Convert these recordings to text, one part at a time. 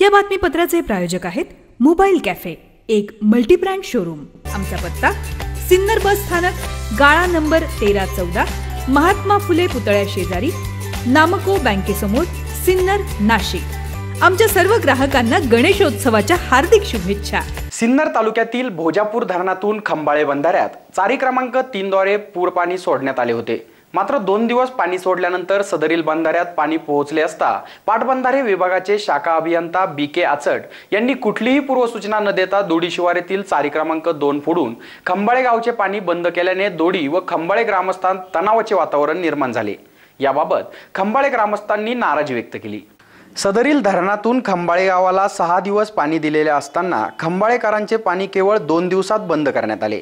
या बातमीपत्राचे प्रायोजक आहेत मोबाईल कॅफे एक मल्टीब्रँड शोरूम. आमचा पत्ता सिन्नर बस स्थानक गाळा नंबर तेरा चौदा महात्मा फुले पुतळ्या शेजारी नामको बँकेसमोर सिन्नर नाशिक. आमच्या सर्व ग्राहकांना गणेशोत्सवाच्या हार्दिक शुभेच्छा. सिन्नर तालुक्यातील भोजापूर धरणातून खंबाळे बंधाऱ्यात चारी क्रमांक तीनद्वारे पूर पाणी सोडण्यात आले होते. मात्र दोन दिवस पाणी सोडल्यानंतर सदरील बंधाऱ्यात पाणी पोहोचले असता पाटबंधारे विभागाचे शाखा अभियंता बी के आचट यांनी कुठलीही पूर्वसूचना न देता दोडी शिवारेतील चारी क्रमांक दोन फोडून खंबाळे गावचे पाणी बंद केल्याने दोडी व खंबाळे ग्रामस्थांत तणावाचे वातावरण निर्माण झाले. याबाबत खंबाळे ग्रामस्थांनी नाराजी व्यक्त केली. सदरील धरणातून खंबाळे गावाला सहा दिवस पाणी दिलेले असताना खंबाळेकरांचे पाणी केवळ दोन दिवसात बंद करण्यात आले.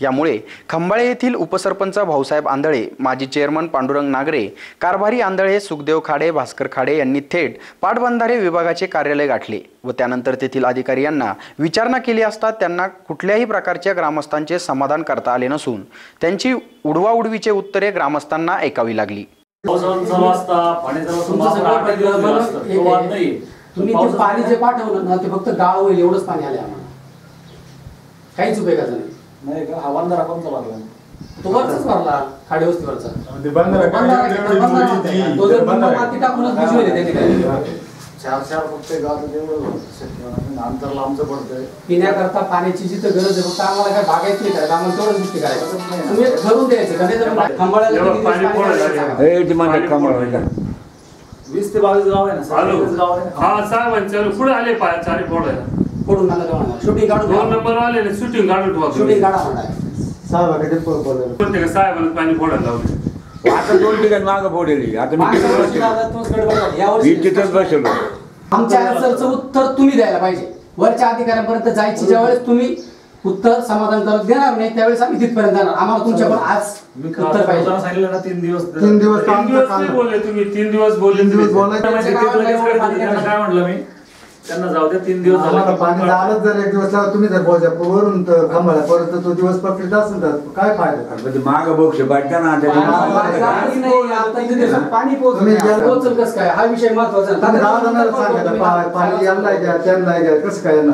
यामुळे खंबाळे येथील उपसरपंच भाऊसाहेब आंधळे माजी चेअरमन पांडुरंग नागरे कारभारी आंधळे सुखदेव खाडे भास्कर खाडे यांनी थेट पाटबंधारे विभागाचे कार्यालय गाठले व त्यानंतर तेथील अधिकारी यांना विचारणा केली असता त्यांना कुठल्याही प्रकारच्या ग्रामस्थांचे समाधान करता आले नसून त्यांची उडवाउडवीचे उत्तरे ग्रामस्थांना ऐकावी लागली. तुम्ही ते पाणी जे पाठवलं ना ते फक्त गाळ होईल एवढंच पाणी आले आम्हाला. काहीच उपयोगाचं नाही. नाही का? हा बंधारा कोणता लागला तो वरचाच भरला खाडी वस्तीवरचा काय माती टाकूनच भिजवले त्यांनी काय चार चार फक्त गावात तेवढं शक्य नाही. अंतर लांबचं पडतंय. पिण्याकरता पाण्याची जिथं गरज आहे फक्त आम्हाला काय नाही करायचं आम्हाला तेवढंच गोष्टी करायचं तुम्ही ठरवून द्यायचं सांगा. हे वीस ते बावीस गाव आहे ना गाव आहे. हा साहेबांच्या पुढे आले पाय चारी फोडायला साहेबांना पाणी फोडायला लावले आता दोन ठिकाणी मागं फोडेली आता मी तिथंच बसलो. आमच्या आन्सरचं उत्तर तुम्ही द्यायला पाहिजे. वरच्या अधिकाऱ्यांपर्यंत जायची ज्यावेळेस तुम्ही उत्तर समाधानकारक देणार नाही त्यावेळेस आम्ही तिथपर्यंत जाणार. आम्हाला तुमच्याकडून आज मी उत्तर पाहिजे. तीन दिवस तीन दिवस बोलले तुम्ही तीन दिवस बोलले काय म्हटलं मी? त्यांना जाऊ द्या तीन दिवस झाले आम्हाला पाणी झालं जर एक दिवस तर तुम्ही जर वरून खंबाळा परत तो दिवस पकडीत असेल तर काय फायदा? माग बोक्ष बाटका ना पाणी नाही, आता पाणी पोहोचलं तुम्ही नाही. ज्या- पोहोचलं कसं काय? हा विषय महत्त्वाचा आहे. तुम्ही पा- पाणी यांना घ्या त्यांना घ्या कसं काय यांना?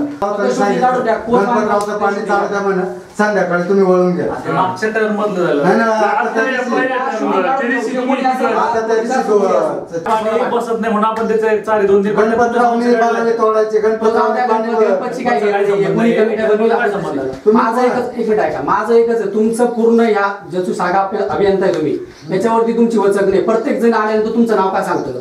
काढून द्या. कोण गणपतरावचं पाणी शूटिंग चालू द्या म्हणा. संध्याकाळी तुम्ही वळून घ्या. ते मागच्या टर्म मधलं झालं. नाही ना आता आता त्या या दिवशी- पहिल्या टाइमला ते दिवशी तुम्ही तिथं- आता त्या दिवशी तो- पाणी बसत नाही म्हणून आपण त्याचे चारी दोन तीन गणपतरावने तोडायचे तो जाऊ द्या, गणपतरावने पाणी गणपती- गणपतीची काय गरज आहे? कोणी कमिट्या बनवल्या काय काय संबंध? संबंध? माझं एकच एक मिनिट ऐका. माझं एकच आहे तुमचं पूर्ण या ज्याची सागा आपल्या अभियंता आहे तुम्ही. याच्यावरती तुमची वचक नाही. प्रत्येक जण आल्यानंतर तुमचं नाव काय सांगतं?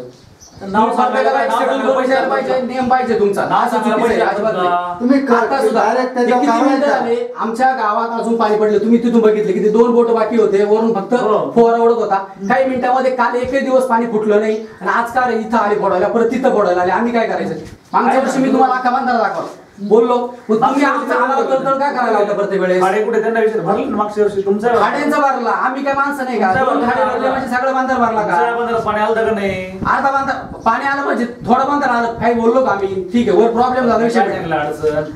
नाव सांगायला प्रत्येकाला एक नाव schedule सांगायला करून द्यायला पाहिजे. पाहिजे नियम पाहिजे तुमचा. नाव असं सांगायला चुकीचं आहे, पाहिजे अजिबात आपल्याला. नाही. तुम्ही क- आता सुद्धा direct हे त्याच्यावर किती मिनिटं कारवाई झाले? आमच्या गावात अजून पाणी पडलं. तुम्ही तिथून बघितले किती? दोन बोट बाकी होते. वरून फक्त हो. फोर ओढत होता. काही मिनिटांमध्ये काल एकही दिवस पाणी फुटलं नाही. आणि आज काय इथं आले फोडायला परत तिथं फोडायला आले. आम्ही काय करायचं? मागच्या वर्षी मी तुम्हाला अख्खा बांधारा दाखवला. बोललो. मग तुम्ही आमचा आम्हाला तळतळ काय करायला होतं प्रत्येक वेळेस? भाडे कुठे त्यांना विचार भरलं ना मागच्या वर्षी. तुमच्या खाड्यांचा भरला. आम्ही काय माणसं नाही का. भरले. म्हणजे सगळं बांधार भरला का? पाणी आलं का नाही? अर्धा बांधार पाणी आलं म्हणजे थोडं बांधार आलं काही बोललो का आम्ही ठीक आहे वर प्रॉब्लेम झाला विषय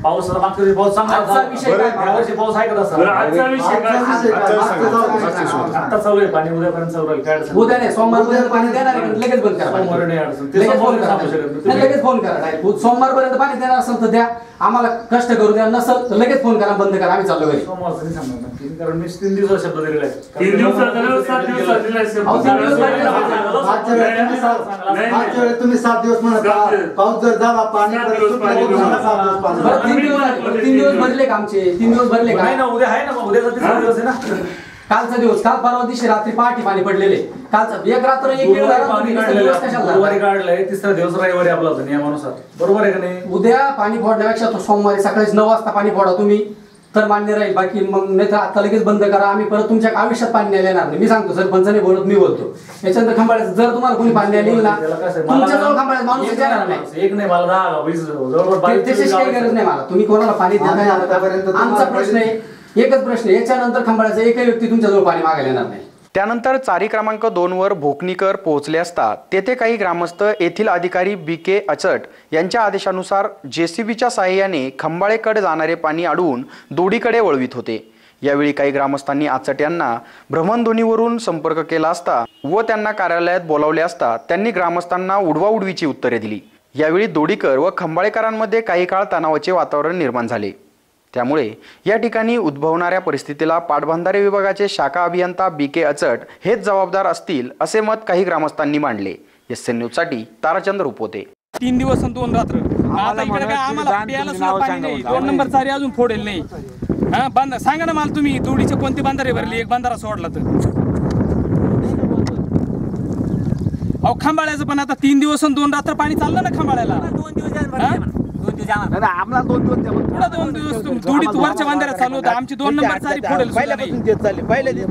पाऊस मागच्या पाऊस आजचा. विषय काय? पाऊस आजचा विषय काय आजचा. आता चालू आहे पाणी उद्यापर्यंत चालू राहील काय अडचण उद्या नाही सोमवारपर्यंत पाणी देणार आहे? लगेच बंद करा. सोमवारी नाही अडचण. ते लगेच फोन सोमवारी करा सांगू शकत नाही. नाही, लगेच फोन करा direct. सोमवारपर्यंत पाणी देणार असेल तर द्या आम्हाला कष्ट करू द्या नसेल तर लगेच फोन करा बंद करा आम्ही चाललो घरी सोमवारचं नाही सांगणार नक्की. कारण मी तीन दिवसाचा शब्द दिलेला आहे तीन सात. अहो, तीन दिवस नाही, मागच्या वेळेस तुम्ही सात दिवस दिवस. पाऊस जर झाला पाणी सात दिवस. बरं तीन दिवस. तीन दिवस भरले का आमचे तीन दिवस भरले का नाही ना उद्या आहे ना मग उद्याचा तिसरा दिवस आहे ना कालचा दिवस काल परवा दिवशी रात्री पहाटे पाणी पडलेले कालचा एक रात्र एक गुरुवारी झाला, पाणी काढलेलं दिवस आहे. कशाला गुरुवारी झाला? काढलंय तिसरा दिवस रविवारी आपला होता नियमानुसार बरोबर आहे का नाही उद्या पाणी फोडण्यापेक्षा तो सोमवारी सकाळी नऊ वाजता पाणी फोडा तुम्ही तर मान्य राहील. बाकी मग नाही तर आता लगेच बंद करा. आम्ही परत तुमच्या आयुष्यात पाणी न्यायला येणार नाही. मी सांगतो सरपंचाने बोलत मी बोलतो. याच्यानंतर खंबाळ्याचं जर तुम्हाला कोणी पाणी न्यायला येईल ना त्याला कसं आहे, मला- तुमच्याजवळ खंबाळ्यात माणूस एक येणार नाही, नाही. एक नाही मला दहा वीस जवळपास ते- बावीस त्याच्याशी काही गरज नाही मला. तुम्ही कोणाला पाणी देत नाही आम्ही आतापर्यंत आमचा प्रश्न आहे एकच प्रश्न आहे. याच्यानंतर खंबाळ्याचा एकही व्यक्ती तुमच्याजवळ पाणी मागायला येणार नाही. त्यानंतर चारी क्रमांक दोनवर भोकणीकर पोहोचले असता तेथे काही ग्रामस्थ येथील अधिकारी बी के अचट यांच्या आदेशानुसार जेसीबीच्या साहाय्याने खंबाळेकडे जाणारे पाणी अडवून दोडीकडे वळवित होते. यावेळी काही ग्रामस्थांनी आचट यांना भ्रमणध्वनीवरून संपर्क केला असता व त्यांना कार्यालयात बोलावले असता त्यांनी ग्रामस्थांना उडवाउडवीची उत्तरे दिली. यावेळी दोडीकर व खंबाळेकरांमध्ये काही काळ तणावाचे वातावरण निर्माण झाले. त्यामुळे या ठिकाणी उद्भवणाऱ्या परिस्थितीला पाटबंधारे विभागाचे शाखा अभियंता बी के अचट हेच जबाबदार असतील असे मत काही ग्रामस्थांनी मांडले. एस एन न्यूजसाठी ताराचंद रुपोते. तीन दिवस दोन रात्र. आता इकडे काय आम्हाला प्यायला सुद्धा पाणी नाही. दोन नंबर चारी अजून फोडेल नाही. हा बंद सांगा ना मला तुम्ही तुडीचे कोणते बंधारे भरले? एक बंधारा सोडला तर. अहो खांबाळ्याचं पण आता तीन दिवस आणि दोन रात्र पाणी चाललं ना खांबाळ्याला. पुढं दोन दिवस तुम- तुडीत वरच्या बंधाऱ्यात चालू होतं. आमची दोन नंबर चारी फोडेल सुद्धा नाही.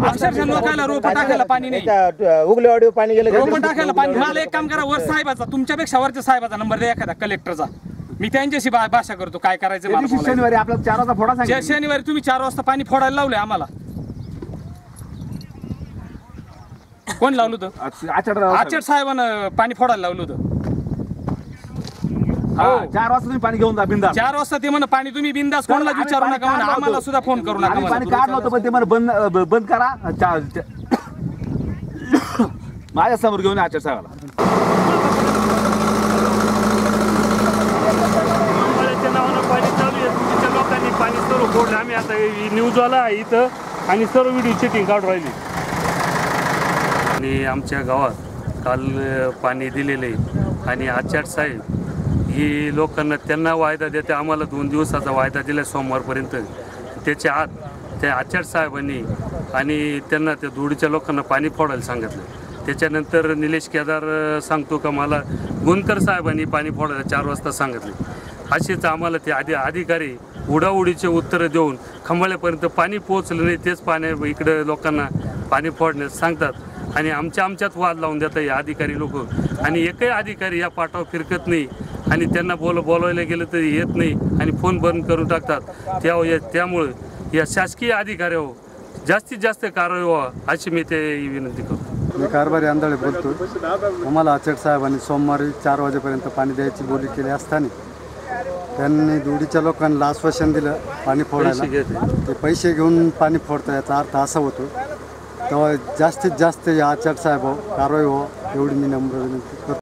अक्षरशः लोकायला रोप टाकायला पाणी नाही. उगलेवाडी पाणी गेलं रोपं टाकायला पाणी मला एक काम करा वर साहेबाचा तुमच्यापेक्षा वरच्या साहेबाचा नंबर द्या एखादा कलेक्टरचा. मी त्यांच्याशी भा- भाषा करतो काय करायचं मला बोलायचं. शनिवारी आपला चार वाजता फोडा ज्या शनिवारी तुम्ही चार वाजता पाणी फोडायला लावले आम्हाला. कोण लावलं होतं? आचरण आचट साहेबानं पाणी फोडायला लावलं होतं. हो. चार वाजता तुम्ही पाणी घेऊन जा बिंदा चार वाजता ते म्हणा पाणी तुम्ही बिंदास कोणाला विचारू नका म्हणा आम्हाला. सुद्धा फोन करू नका आम्ही पाणी म्हणा. काढलं होतं पण ते मला बंद बंद करा. चा- चा- माझ्यासमोर घेऊन आचार साहेबाला नावानं पाणी चालू आहे. तुमच्या लोकांनी पाणी सर्व फोडलं. आम्ही आता न्यूजवाला आहे इथं आणि सर्व व्हिडिओ चेकिंग काढून राहिली. आणि आमच्या गावात काल अ, पाणी दिलेलं आहे. आणि आचार साहेब ही लोकांना त्यांना वायदा देते. आम्हाला दोन दिवसाचा वायदा दिला सोमवारपर्यंत. त्याच्या आत त्या आचार्य साहेबांनी आणि त्यांना त्या धुळीच्या लोकांना पाणी फोडायला सांगितलं. त्याच्यानंतर निलेश केदार सांगतो का मला गुणकर साहेबांनी पाणी फोडायला चार वाजता सांगितले. असेच आम्हाला ते आधी अधिकारी उडाउडीचे उत्तरं देऊन खंबाळ्यापर्यंत पाणी पोहोचलं नाही तेच पाणी इकडं लोकांना पाणी फोडण्यास सांगतात. आणि आमच्या आमच्यात वाद लावून देतात हे अधिकारी लोक. आणि एकही अधिकारी या पाठावर फिरकत नाही. आणि त्यांना बोल बोलवायला गेलं तरी येत नाही आणि फोन बंद करून टाकतात. त्या त्यामुळं या शासकीय अधिकाऱ्यावर जास्तीत जास्त कारवाई व्हावा अशी मी ते विनंती करतो. मी कारभारी आंधळे बोलतो आम्हाला आचट साहेबांनी सोमवारी चार वाजेपर्यंत पाणी द्यायची बोली केली असताना त्यांनी दुडीच्या लोकांना आश्वासन दिलं पाणी फोडायला. ते. पैसे घेऊन पाणी फोडतं याचा अर्थ असा होतो तेव्हा जास्तीत जास्त या आचार साहेब कारवाई हो एवढी मी नम्र विनंती करतो.